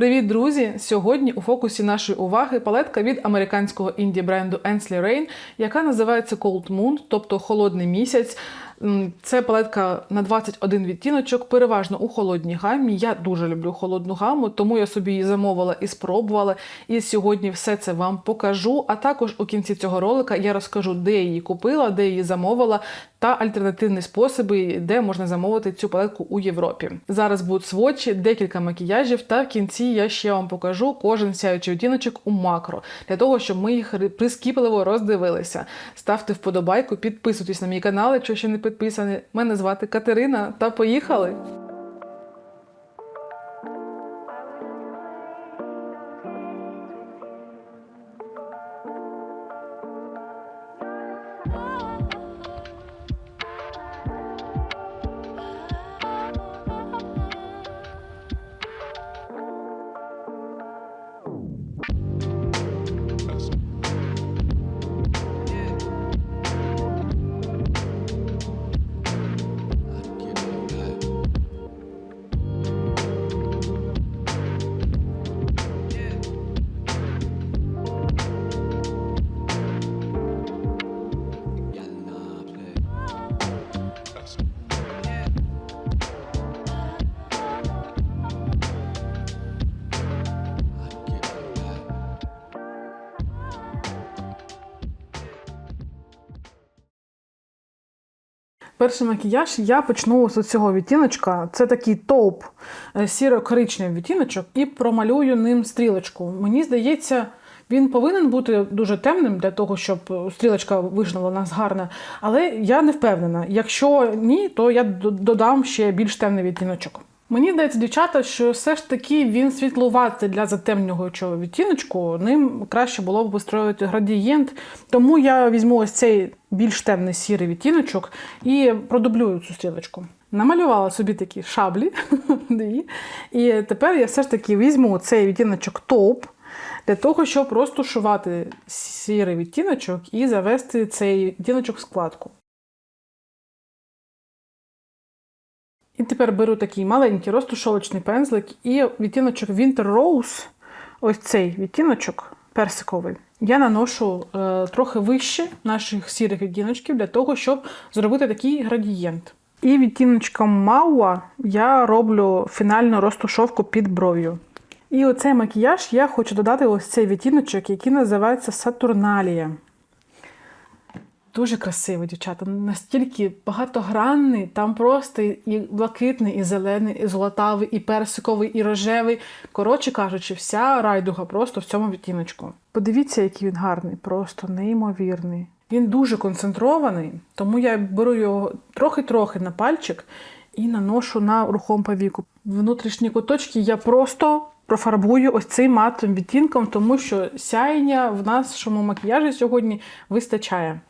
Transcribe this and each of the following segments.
Привіт, друзі! Сьогодні у фокусі нашої уваги палетка від американського інді бренду Ensley Rain, яка називається Cold Moon, тобто холодний місяць. Це палетка на 21 відтіночок, переважно у холодній гамі. Я дуже люблю холодну гаму, тому я собі її замовила і спробувала. І сьогодні все це вам покажу. А також у кінці цього ролика я розкажу, де я її купила, де її замовила, та альтернативні способи, де можна замовити цю палетку у Європі. Зараз будуть сводчі, декілька макіяжів, та в кінці я ще вам покажу кожен сяючий відтіночок у макро, для того, щоб ми їх прискіпливо роздивилися. Ставте вподобайку, підписуйтесь на мій канал, якщо ще не підписані. Мене звати Катерина, та поїхали! Перший макіяж я почну з цього відтіночка. Це такий тауп е, сіро-коричневий відтіночок, і промалюю ним стрілочку. Мені здається, він повинен бути дуже темним для того, щоб е, стрілочка вийшла у нас гарна. Але я не впевнена. Якщо ні, то я додам ще більш темний відтіночок. Мені здається, дівчата, що все ж таки він світлуватий для затемнюючого відтіночку. Ним краще було б вистроювати градієнт. Тому я візьму ось цей більш темний сірий відтіночок і продублюю цю стрілочку. Намалювала собі такі шаблі. І тепер я все ж таки візьму цей відтіночок топ для того, щоб розтушувати сірий відтіночок і завести цей відтіночок в складку. І тепер беру такий маленький розтушовочний пензлик і відтіночок Winter Rose, ось цей відтіночок персиковий, я наношу е, трохи вище наших сірих відтіночків для того, щоб зробити такий градієнт. І відтіночком Мауа я роблю фінальну розтушовку під бров'ю. І оцей макіяж я хочу додати ось цей відтіночок, який називається Сатурналія. Дуже красиво, дівчата. Настільки багатогранний, там просто і блакитний, і зелений, і золотавий, і персиковий, і рожевий. Коротше кажучи, вся райдуга просто в цьому відтіночку. Подивіться, який він гарний, просто неймовірний. Він дуже концентрований, тому я беру його трохи-трохи на пальчик і наношу на рухом повіку. Внутрішні куточки я просто профарбую ось цим матовим відтінком, тому що сяєння в нашому макіяжі сьогодні вистачає.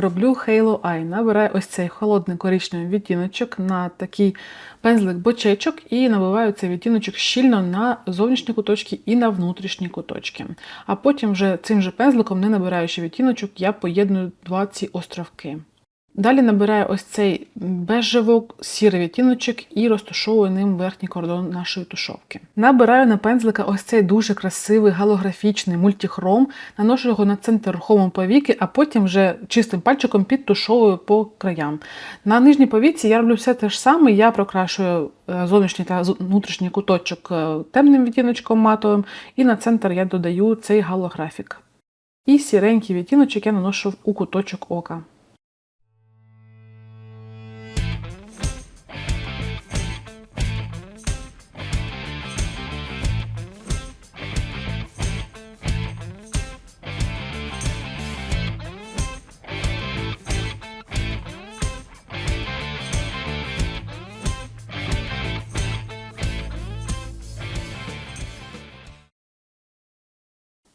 Роблю Halo Eye. Набираю ось цей холодний коричневий відтіночок на такий пензлик бочечок і набиваю цей відтіночок щільно на зовнішні куточки і на внутрішні куточки. А потім вже цим же пензликом, не набираючи відтіночок, я поєдную два ці островки. Далі набираю ось цей бежево сірий відтіночок і розташовую ним верхній кордон нашої тушовки. Набираю на пензлика ось цей дуже красивий голографічний мультихром, наношу його на центр рухомої повіки, а потім вже чистим пальчиком підтушовую по краям. На нижній повіці я роблю все те ж саме, я прокрашую е, зовнішній та внутрішній куточок е, темним відтіночком матовим, і на центр я додаю цей голографік. І сіренький відтіночок я наношу у куточок ока.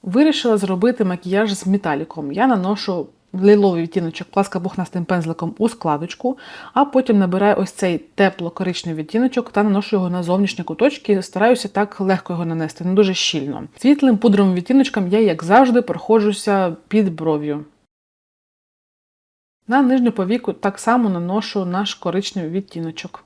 Вирішила зробити макіяж з металіком. Я наношу лиловий відтіночок пласкопухнастим пензликом у складочку, а потім набираю ось цей тепло-коричневий відтіночок та наношу його на зовнішні куточки. Стараюся так легко його нанести, не дуже щільно. Світлим пудровим відтіночком я, як завжди, проходжуся під бров'ю. На нижню повіку так само наношу наш коричневий відтіночок.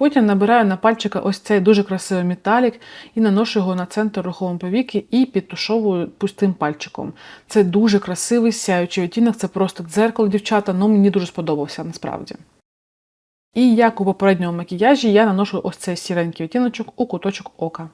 Потім набираю на пальчика ось цей дуже красивий металік і наношу його на центр рухової повіки і підтушовую пустим пальчиком. Це дуже красивий сяючий відтінок, це просто дзеркало, дівчата, ну мені дуже сподобався насправді. І як у попередньому макіяжі я наношу ось цей сіренький відтіночок у куточок ока.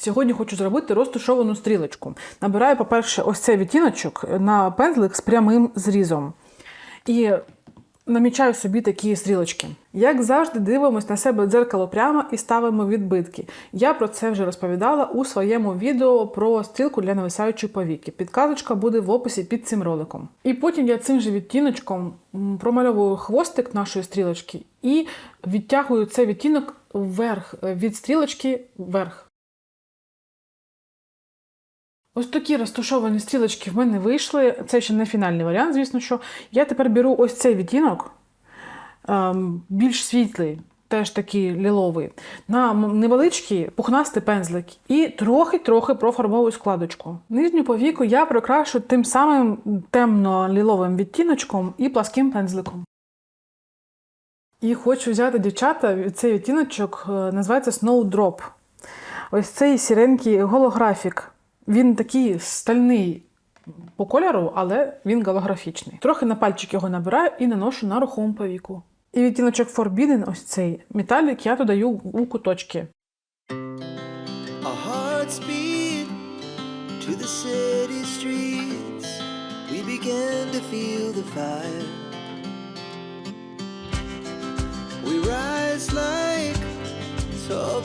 Сьогодні хочу зробити розтушовану стрілочку. Набираю, по-перше, ось цей відтіночок на пензлик з прямим зрізом. І намічаю собі такі стрілочки. Як завжди, дивимось на себе дзеркало прямо і ставимо відбитки. Я про це вже розповідала у своєму відео про стрілку для нависаючої повіки. Підказочка буде в описі під цим роликом. І потім я цим же відтіночком промальовую хвостик нашої стрілочки і відтягую цей відтінок вверх е, від стрілочки вверх. Ось такі розташовані стрілочки в мене вийшли. Це ще не фінальний варіант, звісно, що я тепер беру ось цей відтінок, ем, більш світлий, теж такий ліловий, на невеличкий пухнастий пензлик і трохи-трохи профарбовую складочку. Нижню повіку я прикрашу тим самим темно-ліловим відтіночком і пласким пензликом. І хочу взяти дівчата цей відтіночок, е, називається Snowdrop. Ось цей сіренький голографік. Він такий стальний по кольору, але він голографічний. Трохи на пальчик його набираю і наношу на рухому повіку. І відтіночок Forbidden, ось цей металік, я додаю у куточки. To the city streets. We began to feel the fire. We rise like tall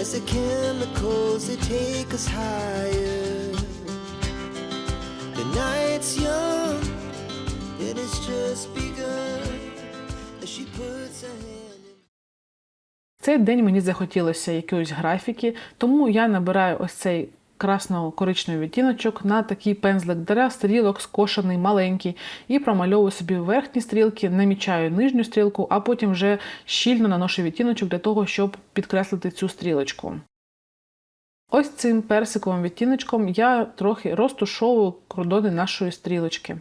as the chemicals they take us higher. The night's young and it's just begun as she puts her hand. Цей день мені захотілося якоїсь графіки, тому я набираю ось цей красно-коричневий відтіночок на такий пензлик для стрілок, скошений, маленький, і промальовую собі верхні стрілки, намічаю нижню стрілку, а потім вже щільно наношу відтіночок для того, щоб підкреслити цю стрілочку. Ось цим персиковим відтіночком я трохи розтушовую кордони нашої стрілочки.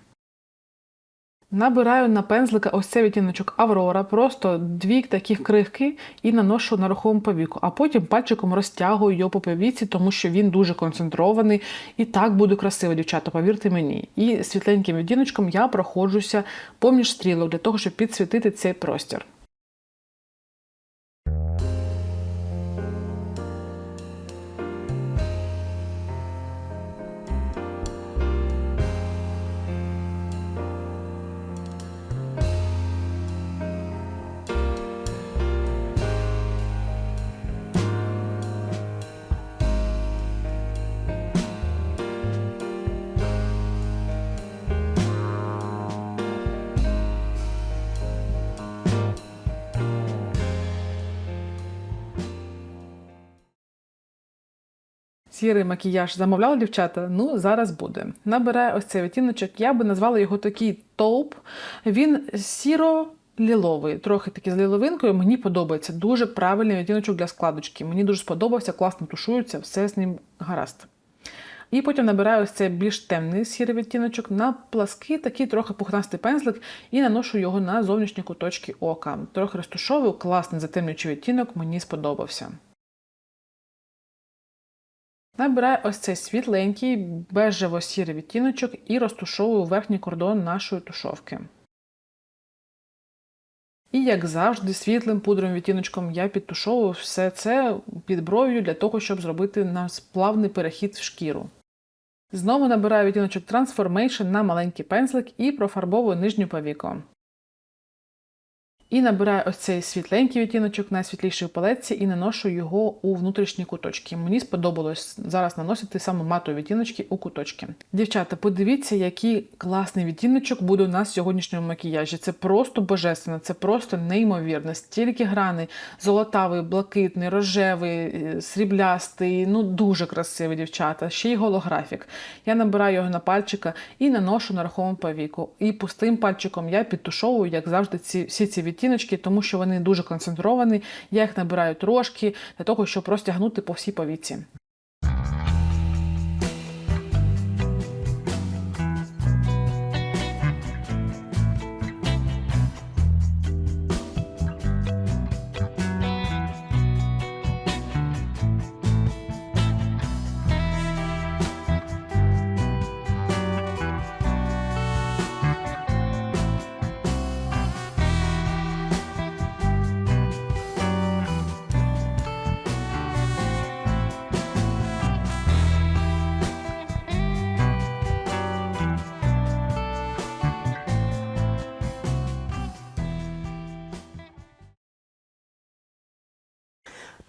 Набираю на пензлика ось цей відтіночок Аврора, просто дві таких крихки і наношу на руховому повіку, а потім пальчиком розтягую його по повіці, тому що він дуже концентрований. І так буде красиво, дівчата, повірте мені. І світленьким відтіночком я проходжуся поміж стрілок для того, щоб підсвітити цей простір. Сірий макіяж замовляли дівчата? Ну, зараз буде. Набираю ось цей відтіночок. Я би назвала його такий тауп. Він сіро-ліловий, трохи такий з ліловинкою. Мені подобається. Дуже правильний відтіночок для складочки. Мені дуже сподобався, класно тушується, все з ним гаразд. І потім набираю ось цей більш темний сірий відтіночок на плаский, такий трохи пухнастий пензлик, і наношу його на зовнішні куточки ока. Трохи розтушовую, класний затемнюючий відтінок, мені сподобався. Набираю ось цей світленький бежево-сірий відтіночок і розтушовую верхній кордон нашої тушовки. І, як завжди, світлим пудровим відтіночком я підтушовую все це під бров'ю для того, щоб зробити нас плавний перехід в шкіру. Знову набираю відтіночок Transformation на маленький пензлик і профарбовую нижню повіку. І набираю ось цей світленький відтіночок найсвітліший у палетці і наношу його у внутрішні куточки. Мені сподобалось зараз наносити саме матові відтіночки у куточки. Дівчата, подивіться, який класний відтіночок буде у нас в сьогоднішньому макіяжі. Це просто божественно, це просто неймовірно. Стільки граней, золотавий, блакитний, рожевий, е, сріблястий. Ну дуже красивий, дівчата. Ще й голографік. Я набираю його на пальчика і наношу на раховому повіку. І пустим пальчиком я підтушовую, як завжди, ці всі ці відтіночки, тому що вони дуже концентровані. Я їх набираю трошки для того, щоб розтягнути по всій повіці.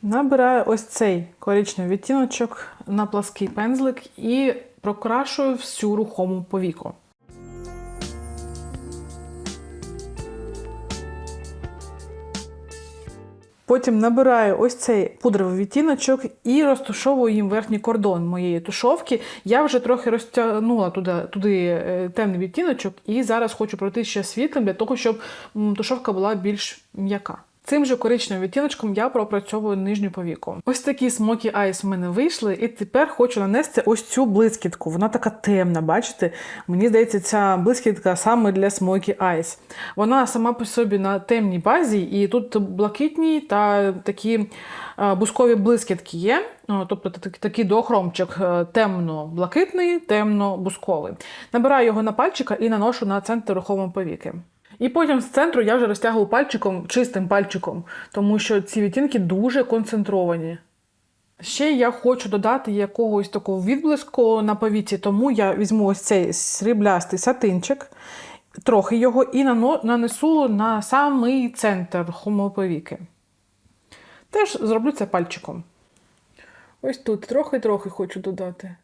Набираю ось цей коричневий відтіночок на плаский пензлик і прокрашую всю рухому повіку. Потім набираю ось цей пудровий відтіночок і розтушовую їм верхній кордон моєї тушовки. Я вже трохи розтягнула туди, туди е, темний відтіночок, і зараз хочу пройти ще світлим для того, щоб тушовка була більш м'яка. Цим же коричневим відтіночком я пропрацьовую нижню повіку. Ось такі смокі айс в мене вийшли, і тепер хочу нанести ось цю блискітку. Вона така темна, бачите? Мені здається, ця блискітка саме для смокі айс. Вона сама по собі на темній базі, і тут блакитні та такі е, бускові блискітки є. Тобто такий доохромчик е, темно-блакитний, темно-бусковий. Набираю його на пальчика і наношу на центр рухомої повіки. І потім з центру я вже розтягую пальчиком, чистим пальчиком, тому що ці відтінки дуже концентровані. Ще я хочу додати якогось такого відблиску на повіці, тому я візьму ось цей сріблястий сатинчик, трохи його і нанесу на самий центр рухомої повіки. Теж зроблю це пальчиком. Ось тут трохи-трохи хочу додати.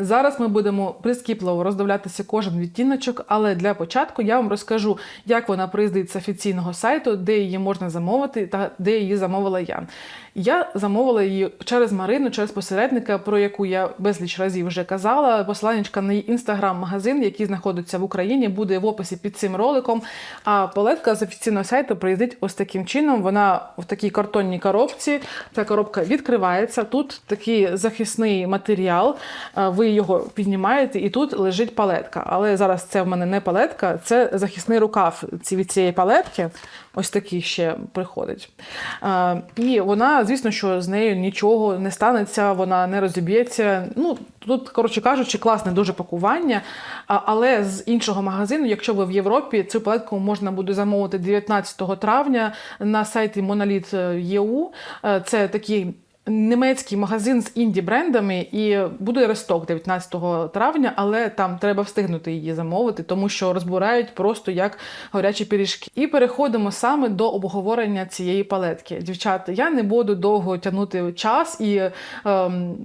Зараз ми будемо прискіпливо роздивлятися кожен відтіночок, але для початку я вам розкажу, як вона приїздить з офіційного сайту, де її можна замовити та де її замовила я. Я замовила її через Марину, через посередника, про яку я безліч разів вже казала. Посиланнячка на її інстаграм-магазин, який знаходиться в Україні, буде в описі під цим роликом. А палетка з офіційного сайту приїздить ось таким чином. Вона в такій картонній коробці. Ця коробка відкривається. Тут такий захисний матеріал. а, Його піднімаєте, і тут лежить палетка. Але зараз це в мене не палетка, це захисний рукав від цієї палетки. Ось такий ще приходить. І вона, звісно, що з нею нічого не станеться, вона не розіб'ється. Ну, тут, коротше кажучи, класне дуже пакування. Але з іншого магазину, якщо ви в Європі, цю палетку можна буде замовити 19 травня на сайті Monolith.eu. Е, Це такий немецький магазин з інді брендами, і буде ресток 19 травня, але там треба встигнути її замовити, тому що розбирають просто як горячі пиріжки. І переходимо саме до обговорення цієї палетки. Дівчата, я не буду довго тягнути час і ем,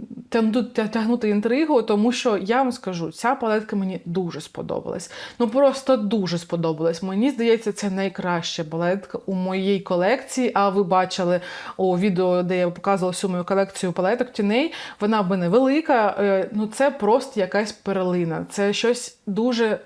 тягнути інтригу, тому що я вам скажу, ця палетка мені дуже сподобалась. Ну просто дуже сподобалась. Мені здається, це найкраща палетка у моїй колекції. А ви бачили у відео, де я показувала всю мою колекцію палеток тіней. Вона в мене велика. е, Ну це просто якась перлина. Це щось дуже.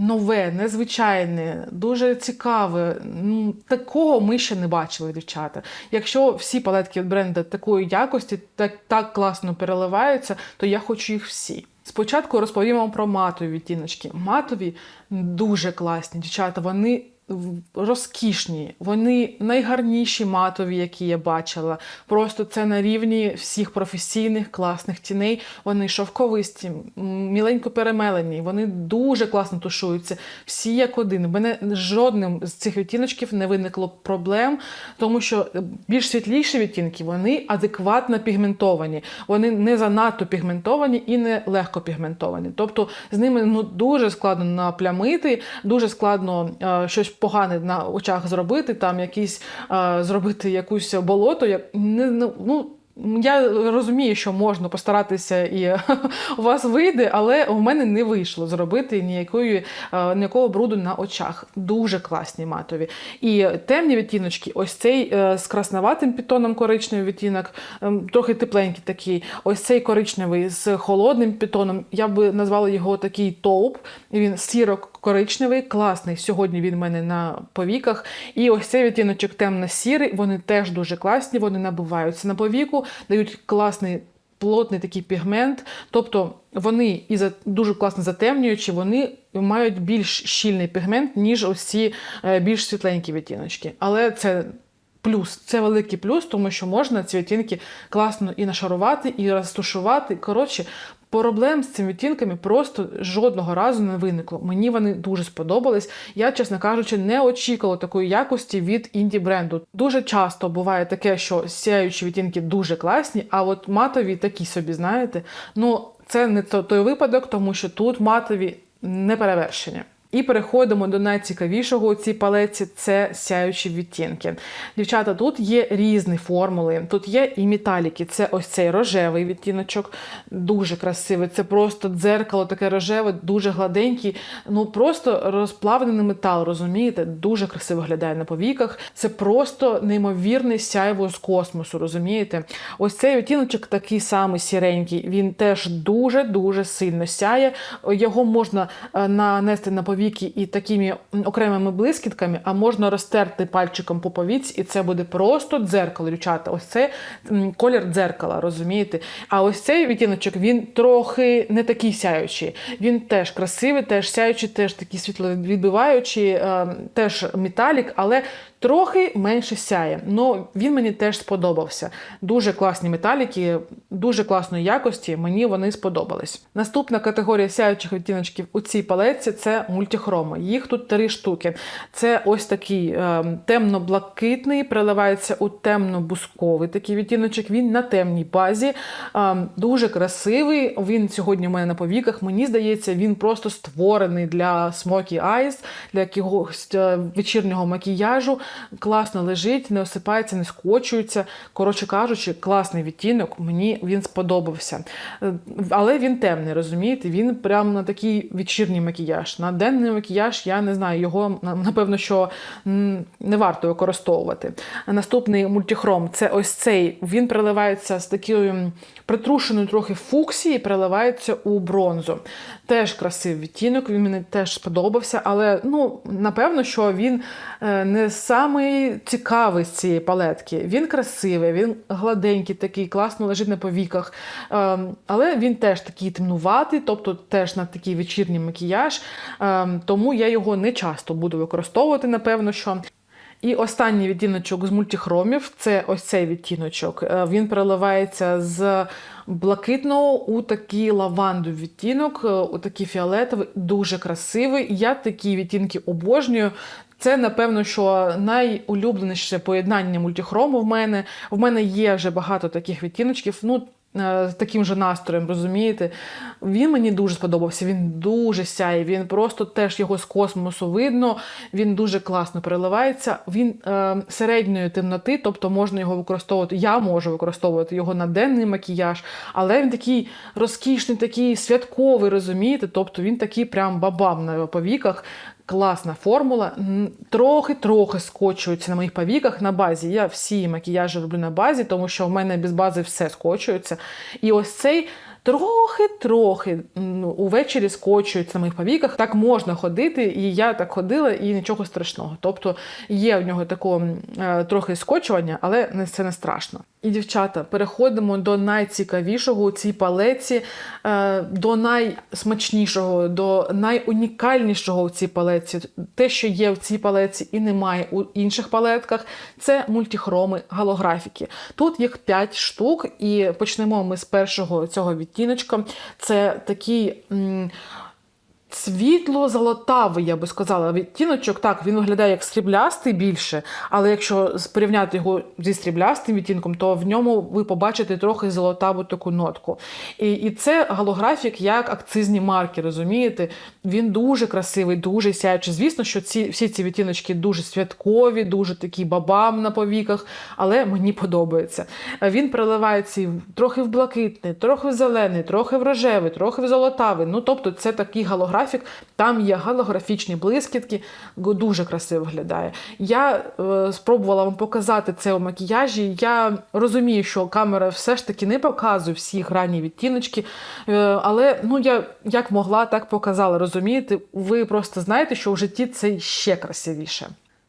Нове, незвичайне, дуже цікаве. Ну, такого ми ще не бачили, дівчата. Якщо всі палетки від бренду такої якості так, так класно переливаються, то я хочу їх всі. Спочатку розповім вам про матові відтіночки. Матові дуже класні, дівчата. Вони розкішні, вони найгарніші матові, які я бачила. Просто це на рівні всіх професійних класних тіней. Вони шовковисті, міленько перемелені, вони дуже класно тушуються. Всі як один. В мене жодним з цих відтіночків не виникло проблем, тому що більш світліші відтінки вони адекватно пігментовані. Вони не занадто пігментовані і не легко пігментовані. Тобто з ними ну дуже складно наплямити, дуже складно е, щось погане на очах зробити, там якісь е, зробити якусь болото. як не ну. Я розумію, що можна постаратися і у вас вийде, але у мене не вийшло зробити ніякої, е, ніякого бруду на очах. Дуже класні матові. І темні відтіночки, ось цей е, з красноватим пітоном коричневий відтінок, ем, трохи тепленький такий. Ось цей коричневий з холодним пітоном. Я би назвала його такий тауп. Він сіро-коричневий, класний. Сьогодні він в мене на повіках. І ось цей відтіночок темно-сірий, вони теж дуже класні, вони набиваються на повіку, дають класний. Плотний такий пігмент, тобто вони і дуже класно затемнюючи, вони мають більш щільний пігмент, ніж ось ці е, більш світленькі відтіночки. Але це плюс, це великий плюс, тому що можна ці відтінки класно і нашарувати, і розтушувати. Коротше, проблем з цими відтінками просто жодного разу не виникло. Мені вони дуже сподобались. Я, чесно кажучи, не очікувала такої якості від інді бренду. Дуже часто буває таке, що сяючі відтінки дуже класні, а от матові такі собі, знаєте. Ну, це не то- той випадок, тому що тут матові не перевершення. І переходимо до найцікавішого у цій палеці це сяючі відтінки. Дівчата, тут є різні формули. Тут є і металіки. Це ось цей рожевий відтіночок, дуже красивий. Це просто дзеркало таке рожеве, дуже гладенький. Ну просто розплавлений метал, розумієте? Дуже красиво виглядає на повіках. Це просто неймовірне сяйво з космосу, розумієте? Ось цей відтіночок такий самий сіренький. Він теж дуже дуже сильно сяє. Його можна е, нанести на повіки і такими окремими блискітками, а можна розтерти пальчиком по повіці, і це буде просто дзеркало, дівчата. Ось це колір дзеркала, розумієте? А ось цей відтіночок він трохи не такий сяючий. Він теж красивий, теж сяючий, теж такий світловідбиваючий, е, теж металік, але трохи менше сяє. Ну він мені теж сподобався. Дуже класні металіки, дуже класної якості. Мені вони сподобались. Наступна категорія сяючих відтіночків у цій палетці це мультихроми. Їх тут три штуки. Це ось такий е, темно-блакитний, переливається у темно-бусковий такий відтіночок. Він на темній базі. Е, дуже красивий. Він сьогодні у мене на повіках. Мені здається, він просто створений для smoky eyes, для якогось е, вечірнього макіяжу. Класно лежить, не осипається, не скочується. Коротше кажучи, класний відтінок. Мені він сподобався. Е, Але він темний, розумієте? Він прям на такий вечірній макіяж. На денний макіяж я не знаю, його напевно, що не варто використовувати. Наступний мультихром це ось цей. Він переливається з такою притрушеною трохи фуксії, переливається у бронзу. Теж красивий відтінок, він мені теж сподобався, але ну, напевно, що він е, не самий цікавий з цієї палетки. Він красивий, він гладенький, такий, класно лежить на повіках. Е, але він теж такий темнуватий, тобто теж на такий вечірній макіяж. Е, тому я його не часто буду використовувати, напевно, що. І останній відтіночок з мультихромів це ось цей відтіночок. Е, Він переливається з блакитного у такий лавандовий відтінок, е, у такий фіолетовий, дуже красивий. Я такі відтінки обожнюю. Це, напевно, що найулюбленіше поєднання мультихрому в мене. В мене є вже багато таких відтіночків. Ну, е, з таким же настроєм, розумієте? Він мені дуже сподобався. Він дуже сяє. Він просто теж його з космосу видно. Він дуже класно переливається. Він е, середньої темноти, тобто можна його використовувати. Я можу використовувати його на денний макіяж, але він такий розкішний, такий святковий, розумієте? Тобто він такий прям бабам на повіках. Класна формула. Трохи-трохи скочується на моїх повіках на базі. Я всі макіяжі роблю на базі, тому що в мене без бази все скочується. І ось цей трохи-трохи увечері скочується на моїх повіках. Так можна ходити, і я так ходила, і нічого страшного. Тобто є в нього такого е, трохи скочування, але це не страшно. І, дівчата, переходимо до найцікавішого у цій палеці, е, до найсмачнішого, до найунікальнішого у цій палеці. Те, що є в цій палеці і немає у інших палетках, це мультихроми голографіки. Тут їх 5 штук, і почнемо ми з першого цього відтіночка. Це такий. м, Світло-золотавий, я би сказала, відтіночок. Так, він виглядає як сріблястий більше, але якщо порівняти його зі сріблястим відтінком, то в ньому ви побачите трохи золотаву таку нотку. І, і це голографік як акцизні марки, розумієте? Він дуже красивий, дуже сяючий. Звісно, що ці, всі ці відтіночки дуже святкові, дуже такі бабам на повіках, але мені подобається. Він переливається трохи в блакитний, трохи в зелений, трохи в рожевий, трохи в золотавий. Ну, тобто, це такий голографік. Там є голографічні блискітки, дуже красиво виглядає. Я е, спробувала вам показати це у макіяжі. Я розумію, що камера все ж таки не показує всі грані відтіночки, е, але ну я як могла, так показала. Розумієте, ви просто знаєте, що в житті це ще красивіше.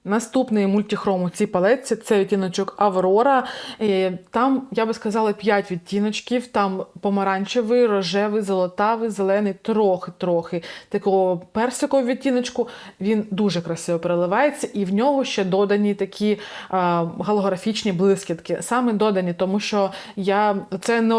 Наступний мультихром у цій палетці це відтіночок Аврора. Е, Там, я би сказала, 5 відтіночків. Там помаранчевий, рожевий, золотавий, зелений, трохи-трохи такого персикового відтіночку. Він дуже красиво переливається, і в нього ще додані такі а, голографічні блискітки. Саме додані, тому що я це не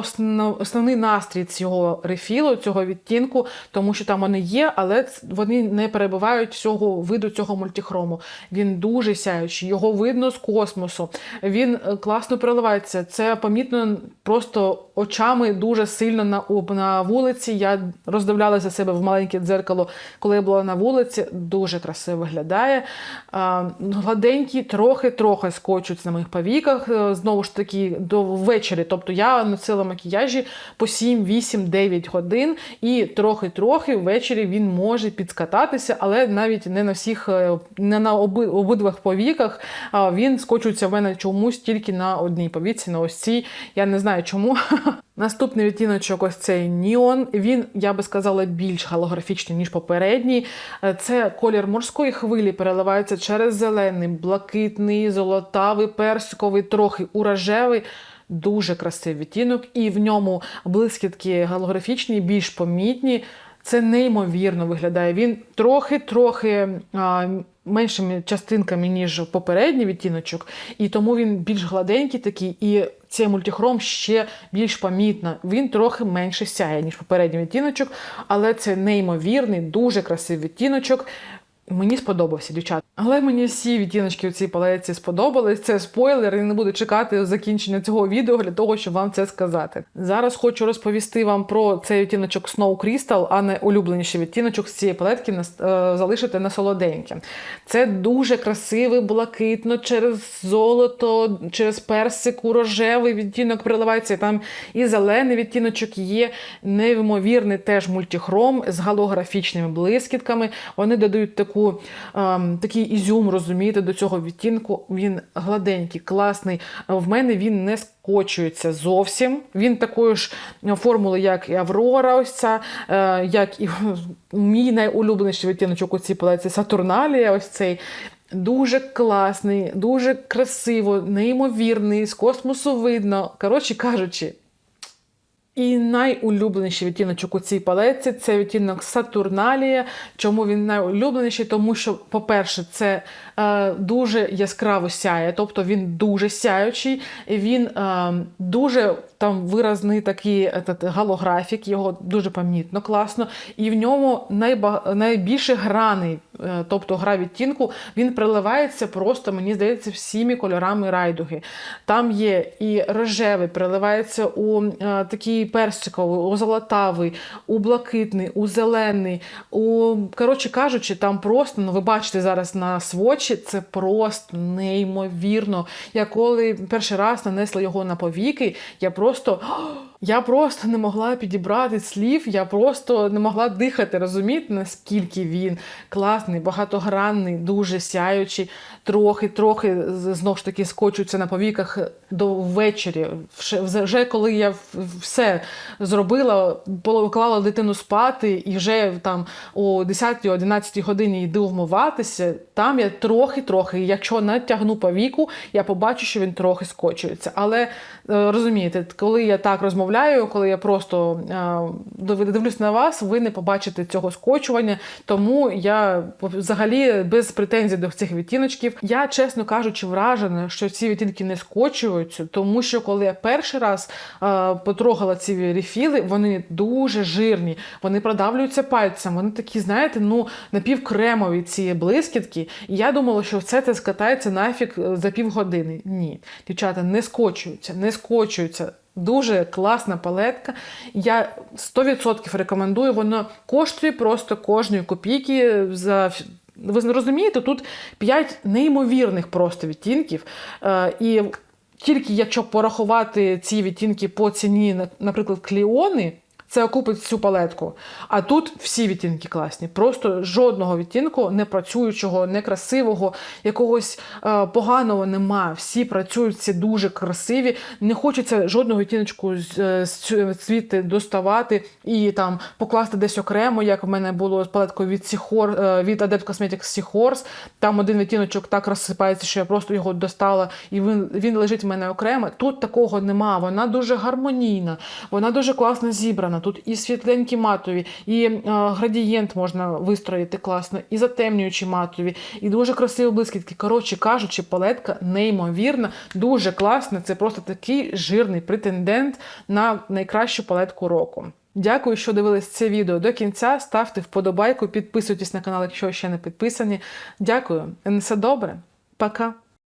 основний настрій цього рефілу, цього відтінку, тому що там вони є, але вони не перебувають цього виду цього мультихрому. Він дуже сяючий, його видно з космосу. Він е, класно переливається. Це помітно просто очами дуже сильно на, на вулиці. Я роздивлялася себе в маленьке дзеркало, коли я була на вулиці. Дуже красиво виглядає. Гладенькі, трохи-трохи скочуть на моїх повіках. Е, Знову ж таки, до ввечері. Тобто я носила макіяжі по 7, 8, 9 годин, і трохи-трохи ввечері він може підскататися, але навіть не на всіх, е, не на оби, обидвох повіках. Він скочується в мене чомусь тільки на одній повіці, на ось цій. Я не знаю чому. Наступний відтіночок ось цей Ніон. Він, я би сказала, більш голографічний, ніж попередній. Е, Це колір морської хвилі переливається через зелений, блакитний, золотавий, персиковий, трохи уражевий. Дуже красивий відтінок, і в ньому блискітки голографічні, більш помітні. Це неймовірно виглядає. Він трохи-трохи меншими частинками, ніж попередній відтіночок, і тому він більш гладенький такий, і цей мультихром ще більш помітно. Він трохи менше сяє, ніж попередній відтіночок, але це неймовірний, дуже красивий відтіночок. Мені сподобався, дівчата. Але мені всі відтіночки у цій палеці сподобались. Це спойлер, і не буду чекати закінчення цього відео для того, щоб вам це сказати. Зараз хочу розповісти вам про цей відтіночок Snow Crystal, а не улюбленіший відтіночок з цієї палетки е, залишити на солоденьке. Це дуже красивий, блакитно, через золото, через персику, рожевий відтінок приливається. Там і зелений відтіночок є, неймовірний теж мультихром з голографічними блискітками. Вони додають таку, ем, такий ізюм, розумієте, до цього відтінку. Він гладенький, класний. В мене він не скочується зовсім. Він такої ж формули, як і Аврора, ось ця, е, як і мій найулюбленіший відтіночок у цій палеці Сатурналія, ось цей. Дуже класний, дуже красиво, неймовірний, з космосу видно. Коротше кажучи, і найулюбленіший відтіночок у цій палеці це відтінок Сатурналія. Чому він найулюбленіший? Тому що, по-перше, це дуже яскраво сяє, тобто він дуже сяючий, він е, дуже там виразний такий голографік, його дуже помітно, класно. І в ньому найбільше граний, е, тобто гра відтінку, він приливається просто, мені здається, всіми кольорами райдуги. Там є і рожевий, приливається у е, такий персиковий, у золотавий, у блакитний, у зелений. У, коротше кажучи, там просто, ну ви бачите зараз на свочі, це просто неймовірно. Я коли перший раз нанесла його на повіки, я просто. Я просто не могла підібрати слів, я просто не могла дихати, розумієте, наскільки він класний, багатогранний, дуже сяючий, трохи-трохи знов ж таки скочується на повіках до ввечері. Вже, вже коли я все зробила, поклала дитину спати і вже там о 10-11 годині йду вмиватися, там я трохи-трохи, якщо натягну повіку, я побачу, що він трохи скочується. Але е, розумієте, коли я так розмовляю, коли я просто е, дивлюсь на вас, ви не побачите цього скочування. Тому я взагалі без претензій до цих відтіночків. Я, чесно кажучи, вражена, що ці відтінки не скочуються, тому що коли я перший раз е, потрогала ці рефіли, вони дуже жирні, вони продавлюються пальцем, вони такі, знаєте, ну напівкремові ці блискітки. І я думала, що все це скатається нафіг за півгодини. Ні, дівчата, не скочуються, не скочуються. Дуже класна палетка. Я 100% рекомендую. Воно коштує просто кожної копійки за. Ви розумієте, тут 5 неймовірних просто відтінків. Е, і тільки якщо порахувати ці відтінки по ціні, наприклад, кліони, це окупить цю палетку. А тут всі відтінки класні. Просто жодного відтінку непрацюючого, некрасивого, якогось е, поганого нема. Всі працюють, всі дуже красиві. Не хочеться жодного відтіночку з, е, з звідти доставати і там покласти десь окремо, як в мене було з палеткою від Seahor, е, від Adept Cosmetics Seahorse. Там один відтіночок так розсипається, що я просто його достала, і він, він лежить в мене окремо. Тут такого нема. Вона дуже гармонійна, вона дуже класно зібрана. Тут і світленькі матові, і е, градієнт можна вистроїти класно, і затемнюючі матові, і дуже красиві блискітки. Коротше кажучи, палетка неймовірна, дуже класна. Це просто такий жирний претендент на найкращу палетку року. Дякую, що дивились це відео до кінця. Ставте вподобайку, підписуйтесь на канал, якщо ще не підписані. Дякую. На все добре. Пока.